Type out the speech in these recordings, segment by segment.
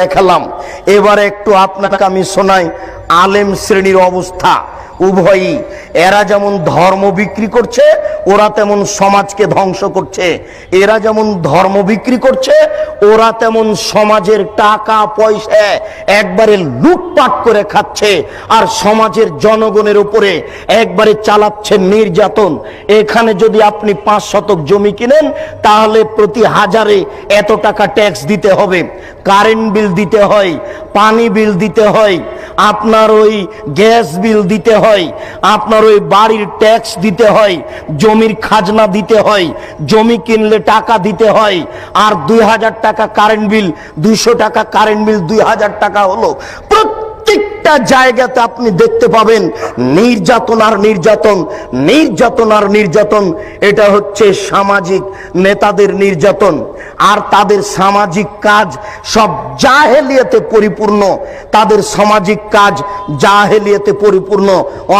দেখালাম। এবারে একটু আপনাকে আমি শোনাই, আলেম শ্রেণির অবস্থা। উভয়ই, এরা যেমন ধর্ম বিক্রি করছে, ওরা তেমন সমাজকে ধ্বংস করছে। এরা যেমন ধর্ম বিক্রি করছে, ওরা তেমন সমাজের টাকা, পয়সা একবারে লুটপাট করে খাচ্ছে। আর সমাজের জনগণের উপরে একবারে চালাচ্ছে নির্যাতন। এখানে যদি আপনি পাঁচ শতক জমি কিনেন, তাহলে প্রতি হাজারে এত টাকা ট্যাক্স দিতে হবে। কারেন্ট বিল দিতে হয়, পানি বিল দিতে হয়, আপনার ওই গ্যাস বিল দিতে হয়, আপনার ওই বাড়ির ট্যাক্স দিতে হয়, জমির খাজনা দিতে হয়, জমি কিনলে টাকা দিতে হয়, আর দুই হাজার টাকা কারেন্ট বিল, দুইশো টাকা কারেন্ট বিল, দুই হাজার টাকা হলো প্রত্যেকটা জায়গাতে আপনি দেখতে পাবেন নির্যাতন আর নির্যাতন নির্যাতন আর নির্যাতন। এটা হচ্ছে সামাজিক নেতাদের নির্যাতন। আর তাদের সামাজিক কাজ সব জাহেলিয়াতে পরিপূর্ণ। তাদের সামাজিক কাজ জাহেলিয়াতে পরিপূর্ণ।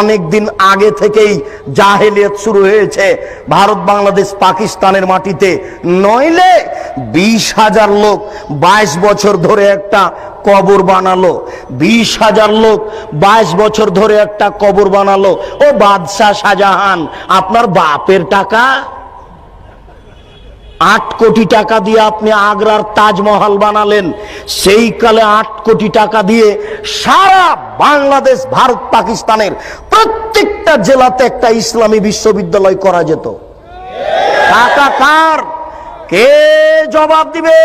অনেক দিন আগে থেকেই জাহেলিয়াত শুরু হয়েছে। ভারত, বাংলাদেশ, পাকিস্তানের মাটিতে। নইলে বিশ হাজার লোক বাইশ বছর ধরে একটা কবর বানালো। বিশ হাজার লোক বাইশ বছর ধরে একটা কবর বানালো। ও বাদশাহ শাহজাহান, আপনার বাপের টাকা? আট কোটি টাকা দিয়ে আপনি আগ্রার তাজমহল বানালেন। সেই কালে আট কোটি টাকা দিয়ে সারা বাংলাদেশ, ভারত, পাকিস্তানের প্রত্যেকটা জেলাতে একটা ইসলামী বিশ্ববিদ্যালয় করা যেত। টাকা কার? কে জবাব দিবে?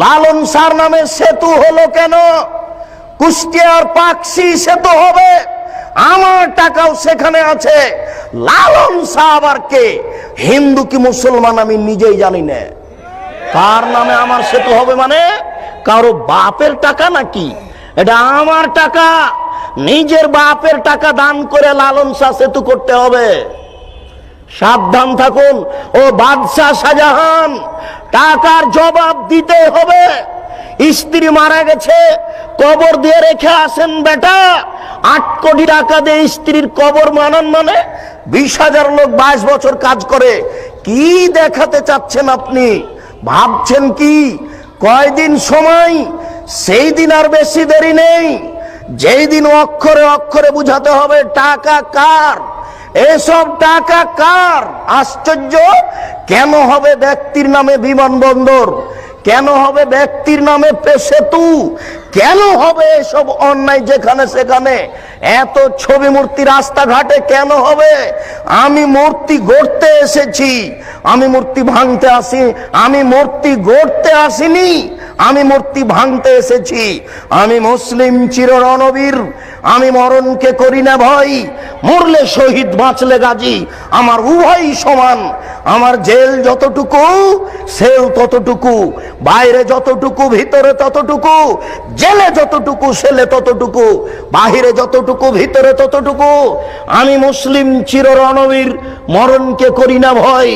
লালন সার নামে সেতু হলো কেন? কুষ্টিয়ার পাকসি সেতু হবে। আমার টাকাও সেখানে আছে। লালন শাহ আবার কে? হিন্দু কি মুসলমান আমি নিজেই জানি না। কার নামে আমার সেতু হবে মানে? কারও বাপের টাকা নাকি? এটা আমার টাকা। নিজের বাপের টাকা দান করে লালন শাহ সেতু করতে হবে। সাবধান থাকুন। ও বাদশাহ শাহজাহান, টাকার জবাব দিতে হবে। স্ত্রী মারা গেছে, কবর দিয়ে রেখে আসেন বেটা। আট কোটি টাকা দিয়ে স্ত্রীর কবর মানান মানে বিশ হাজার লোক বাইশ বছর কাজ করে। কি দেখাতে চাচ্ছেন আপনি? ভাবছেন কি? কয়দিন সময়? সেই দিন আর বেশি দেরি নেই। যেই দিন অক্ষরে অক্ষরে বুঝাতে হবে, টাকা কার? এসব টাকা কার? আশ্চর্য! কেন হবে ব্যক্তির নামে বিমানবন্দর? কেন হবে ব্যক্তির নামে সেতু কেন হবে এসব অন্যায় যেখানে সেখানে? এত ছবি মূর্তি রাস্তাঘাটে কেন হবে? আমি মূর্তি গড়তে এসেছি। আমি মূর্তি ভাঙতে আসি। আমি মূর্তি গড়তে আসিনি। আমি মূর্তি ভাঙতে এসেছি। আমি মুসলিম চির রণবীর আমি মরণকে করি না ভয়। মরলে শহীদ বাঁচলে গাজী। আমার উভয়ই সমান। আমার জেল যতটুকু, সেল ততটুকু, বাইরে যতটুকু, ভিতরে ততটুকু, জেলে যতটুকু, সেলে ততটুকু, বাহিরে যতটুকু, ভিতরে ততটুকু। আমি মুসলিম চির রণবীর মরণকে করি না ভয়।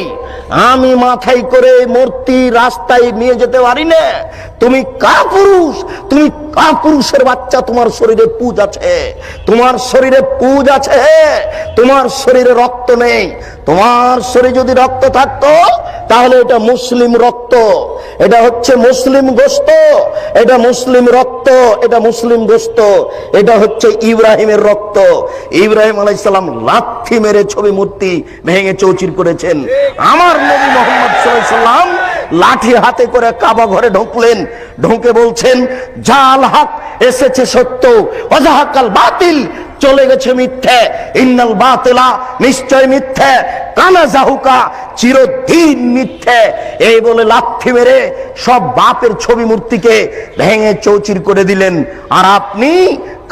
আমি মাথায় করে মূর্তি রাস্তায় নিয়ে যেতে পারি না। তুমি কা পুরুষ তুমি কা পুরুষের বাচ্চা, তোমার শরীরে পুজ আছে। তোমার শরীরে পুজ আছে। তোমার শরীরে রক্ত নেই। তোমার শরীরে যদি রক্ত থাকতো, তাহলে এটা মুসলিম রক্ত। এটা হচ্ছে মুসলিম গোস্ত, এটা মুসলিম রক্ত, এটা মুসলিম গোস্ত। এটা হচ্ছে ইব্রাহিমের রক্ত। ইব্রাহিম আলাইসাল্লাম লাথি মেরে ছবি মূর্তি ভেঙে চৌচির করেছেন। আমার নবী মোহাম্মদ সাল্লাম লাঠি হাতে করে কাবা ঘরে ঢুকলেন। ঢুকে বলছেন, জাল হক, এসেছে সত্য। অজাহাকাল বাতিল। চলে গেছে মিথ্যে। ইন্নাল বাতিলা নিশ্চয় মিথ্যে। কানা জাহুকা চিরদিন মিথ্যে। এই বলে লাথি মেরে সব বাপের ছবি মূর্তিকে ভেঙে চৌচির করে দিলেন। আর আপনি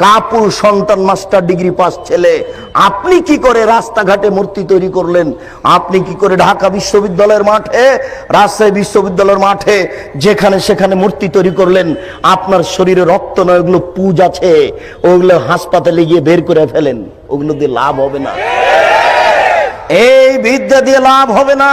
কাপুর সন্তান মাস্টার ডিগ্রি পাস ছেলে, আপনি কি করে রাস্তাঘাটে মূর্তি তৈরি করলেন? আপনি কি করে ঢাকা বিশ্ববিদ্যালয়ের মাঠে, রাজশাহী বিশ্ববিদ্যালয়ের মাঠে, যেখানে সেখানে মূর্তি তৈরি করলেন? আপনার শরীরে রক্ত নয়, ওগুলো পুজ আছে, ওগুলো হাসপাতালে গিয়ে বের করে ফেলেন। ওগুলো দিয়ে লাভ হবে না। এই বিদ্যা দিয়ে লাভ হবে না।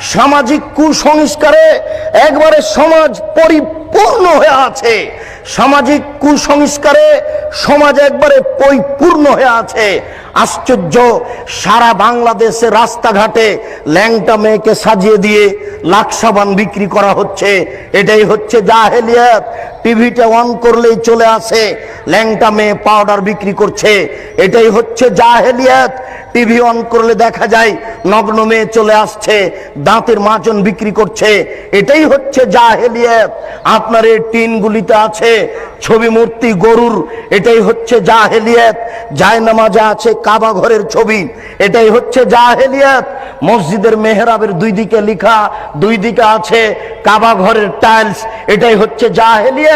সামাজিক কুসংস্কারে একবারে সমাজ পরিপূর্ণ হয়ে আছে। সামাজিক কুসংস্কারে সমাজ একবারে পরিপূর্ণ হয়ে আছে। আশ্চর্য, সারা বাংলাদেশে রাস্তাঘাটে ল্যাংটা মেয়েকে সাজিয়ে দিয়ে লাক্সাবান সাবান বিক্রি করা হচ্ছে। এটাই হচ্ছে জাহেলিয়াত। টিভিটা অন করলেই চলে আসে, ল্যাংটা মেয়ে পাউডার বিক্রি করছে। এটাই হচ্ছে জাহেলিয়াত। টিভি অন করলে দেখা যায়, নগ্ন মেয়ে চলে আসছে, দাঁতের মাজন বিক্রি করছে। এটাই হচ্ছে জাহেলিয়াত। আপনার এই টিনগুলিতে আছে ছবি মূর্তি, গরুর। এটাই হচ্ছে জাহেলিয়াত। জায়নামাজা আছে কাবা ঘরের ছবি। এটাই হচ্ছে জাহেলিয়াত। মসজিদের মেহরাবের দুই দিকে লেখা, দুই দিকে আছে কাবা ঘরের টাইলস এটাই হচ্ছে জাহেলিয়াত।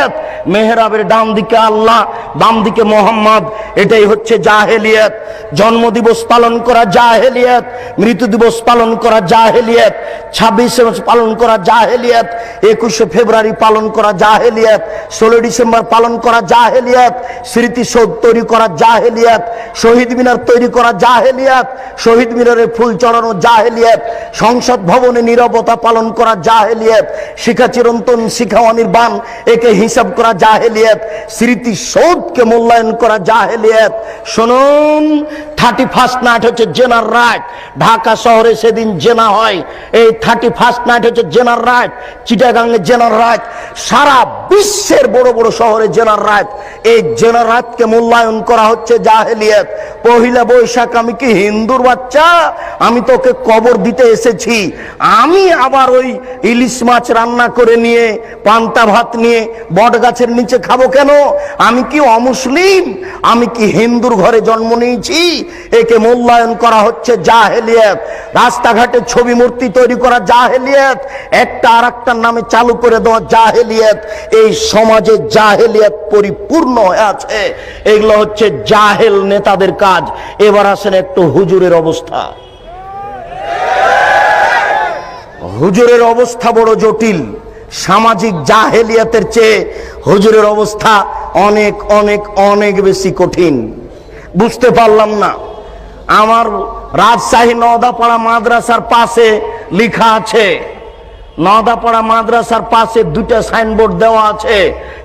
মেহরাবের ডান দিকে আল্লাহ বাম দিকে মোহাম্মদ। এটাই হচ্ছে জাহেলিয়াত। জন্মদিবস পালন করা জাহেলিয়াত। মৃত্যু দিবস পালন করা জাহেলিয়াত। ছাব্বিশে পালন করা জাহেলিয়াত। একুশে ফেব্রুয়ারি পালন করা জাহেলিয়াত। ষোলো ডিসেম্বর পালন করা জাহেলিয়াত। স্মৃতিসৌধ তৈরি করা জাহেলিয়াত। শহীদ মিনার তৈরি করা জাহেলিয়াত। শহীদ মিনারে ফুল চড়ানো জাহেলিয়াত। সংসদ ভবনে নিরবতা পালন করা জাহেলিয়াত। শিখা চিরন্তন শিখা অনির্বাণ। একে হিসাব করা জাহেলিয়াত স্মৃতিসৌধকে মূল্যায়ন করা জাহেলিয়াত। শুনুন থার্টি ফার্স্ট নাইট হচ্ছে জেনার রাইট ঢাকা শহরে সেদিন জেনা হয়। এই থার্টি ফার্স্ট নাইট হচ্ছে জেনার রাইট চিটাগাঙ্গে জেনার রাইট সারা বিশ্বের বড় বড় শহরে জেনার রাইট এই জেনার রাইটকে মূল্যায়ন করা হচ্ছে জাহেলিয়াত। পহিলা বৈশাখ, আমি কি হিন্দুর বাচ্চা? আমি তোকে কবর দিতে এসেছি। আমি আবার ওই ইলিশ মাছ রান্না করে নিয়ে, পান্তা ভাত নিয়ে বট গাছের নিচে খাব কেন? আমি কি অমুসলিম? আমি কি হিন্দুর ঘরে জন্ম নিয়েছি? একে মূল্যায়ন করা হচ্ছে জাহেলিয়াত। রাস্তাঘাটে ছবি মূর্তি তৈরি করা জাহেলিয়াত। একটা আর নামে চালু করে দেওয়া জাহেলিয়াত। এই সমাজে জাহেলিয়াত পরিপূর্ণ হয়ে আছে। এগুলো হচ্ছে জাহেল নেতাদের কাজ। এবার আসেন একটু হুজুরের অবস্থা। হুজুরের অবস্থা বড় জটিল। সামাজিক জাহেলিয়াতের চেয়ে হুজুরের অবস্থা অনেক অনেক অনেক বেশি কঠিন। বুঝতে পারলাম না। আমার রাজশাহী নওদাপাড়া মাদ্রাসার পাশে লেখা আছে নওদাপাড়া মাদ্রাসার পাশে দুটা সাইনবোর্ড দেওয়া আছে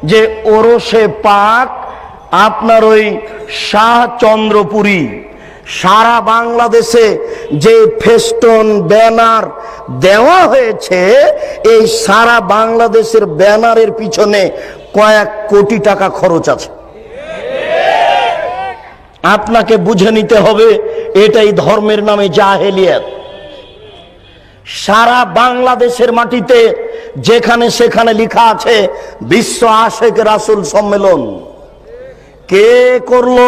যে ওরসে পাক, আপনার ওই শাহ চন্দ্রপুরী। সারা বাংলাদেশে যে ফেস্টন ব্যানার দেওয়া হয়েছে, এই সারা বাংলাদেশের ব্যানারের পিছনে কয়েক কোটি টাকা খরচ আছে। আপনাকে বুঝে নিতে হবে, এটাই ধর্মের নামে জাহেলিয়াত। সারা বাংলাদেশের মাটিতে যেখানে সেখানে লেখা আছে, বিশ্ব আশেক রাসুল সম্মেলন। কে করল?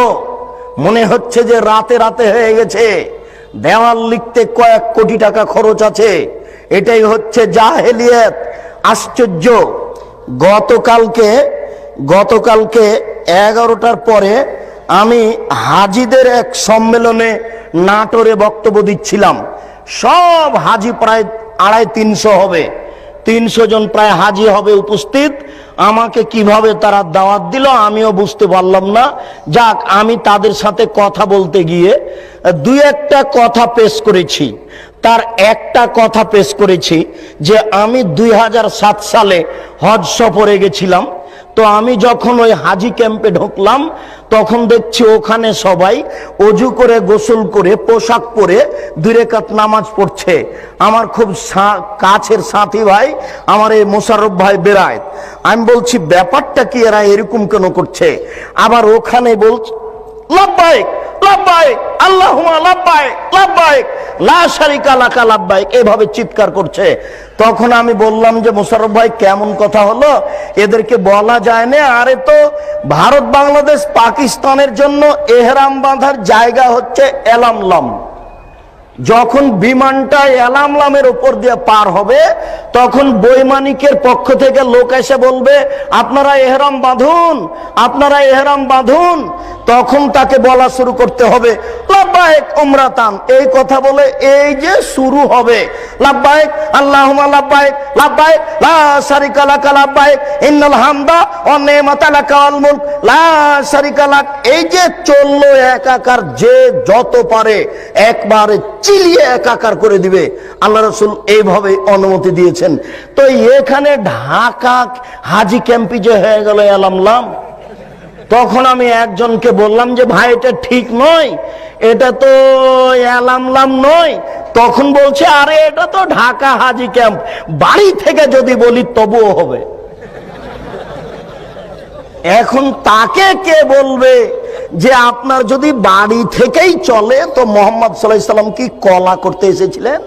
মনে হচ্ছে যে রাতে রাতে হয়ে গেছে। দেওয়াল লিখতে কয়েক কোটি টাকা খরচ আছে। এটাই হচ্ছে জাহেলিয়াত। আশ্চর্য। গতকালকে গতকালকে এগারোটার পরে আমি হাজিদের এক সম্মেলনে নাটোরে বক্তব্য দিচ্ছিলাম। সব হাজি প্রায় আড়াই তিনশো হবে। তিনশো জন প্রায় হাজি হবে উপস্থিত। আমাকে কীভাবে তারা দাওয়াত দিল আমিও বুঝতে পারলাম না। যাক, আমি তাদের সাথে কথা বলতে গিয়ে দুই একটা কথা পেশ করেছি। তার একটা কথা পেশ করেছি যে আমি দুই হাজার সাত সালে হজ সফরে গেছিলাম। তো আমি যখন ওই হাজি ক্যাম্পে ঢুকলাম, তখন দেখছি ওখানে সবাই অজু করে, গোসল করে, পোশাক পরে দুরেকাত নামাজ পড়ছে। আমার খুব কাছের সাথী ভাই, আমার এই মোশারফ ভাই বেড়ায় আমি বলছি, ব্যাপারটা কি? এরা এরকম কেন করছে? আবার ওখানে বলছে লাভবাইক লাভবাইক আল্লাহুমা লাভবাইক লাভবাইক লা শারিকা এভাবে চিৎকার করছে। তখন আমি বললাম যে মোশারফ ভাই, কেমন কথা হলো? এদেরকে বলা যায় না, আরে তো ভারত, বাংলাদেশ, পাকিস্তানের জন্য এহরাম বাঁধার জায়গা হচ্ছে এলামলাম যখন বিমানটা এলামলামের উপর দিয়ে পার হবে, তখন বৈমানিকের পক্ষ থেকে লোক এসে বলবে, আপনারা এহরাম বাঁধুন, আপনারা এহরাম বাঁধুন। তখন তাকে বলা শুরু করতে হবে লাভবাহিক উমরাতান। এই কথা বলে এই যে শুরু হবে লাভবাহিক আল্লাহুমা লাভবাহিক লাভবাহিক লা শারিকা লাকা ইন্নাল হামদা লাকা ওয়াল মুলক। লা শারিকা লাক, এই যে চলল একাকার যে যত পারে একবারে চিলিয়ে একাকার করে দিবে। আল্লাহ রসুল এইভাবে অনুমতি দিয়েছেন। তো এখানে ঢাকা হাজি ক্যাম্পি যে হয়ে গেল এলামলাম তখন আমি একজনকে বললাম যে, ভাই, এটা ঠিক নয়, এটা তো অ্যালামলাম নয়। তখন বলছে, আরে, এটা তো ঢাকা হাজি ক্যাম্প, বাড়ি থেকে যদি বলি তবুও হবে। এখন তাকে কে বলবে যে, আপনার যদি বাড়ি থেকেই চলে, তো মোহাম্মদ সাল্লাম কি কলা করতে এসেছিলেন?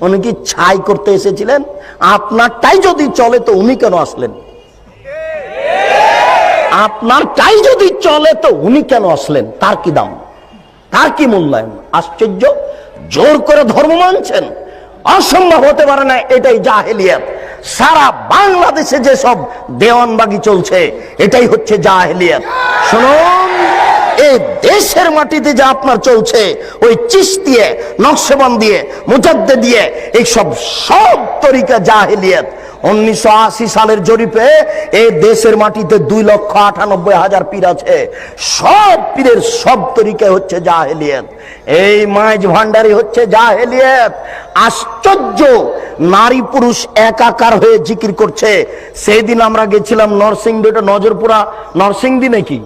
উনি কি ছাই করতে এসেছিলেন? আপনারটাই যদি চলে, তো উনি কেন আসলেন? আপনারটাই যদি চলে, তো উনি কেন আসলেন? তার কি দাম? তার কি মূল্যায়ন? আশ্চর্য! জোর করে ধর্ম মানছেন? অসম্ভব হতে পারে না, এটাই জাহেলিয়াত। সারা বাংলাদেশে যে সব দেওয়ানবাগি চলছে, এটাই হচ্ছে জাহেলিয়াত। শুনুন, এই দেশের মাটিতে যা আপনার চলছে, ওই চিস দিয়ে নকশবন দিয়ে, মুজাদ্দে দিয়ে, এইসব সব তরিকা জাহেলিয়াত। উনিশশো আশি সালের জরিপে এই দেশের মাটিতে দুই লক্ষ আটানব্বই হাজার পীর আছে। সব পীরের সব তরিকে হচ্ছে জাহেলিয়ত। এই মাইজ ভান্ডারি হচ্ছে জাহেলিয়ত। আশ্চর্য! নারী পুরুষ একাকার হয়ে জিকির করছে। সেই দিন আমরা গেছিলাম নরসিংদী ওটা নজরপুরা, নরসিংদী নাকি?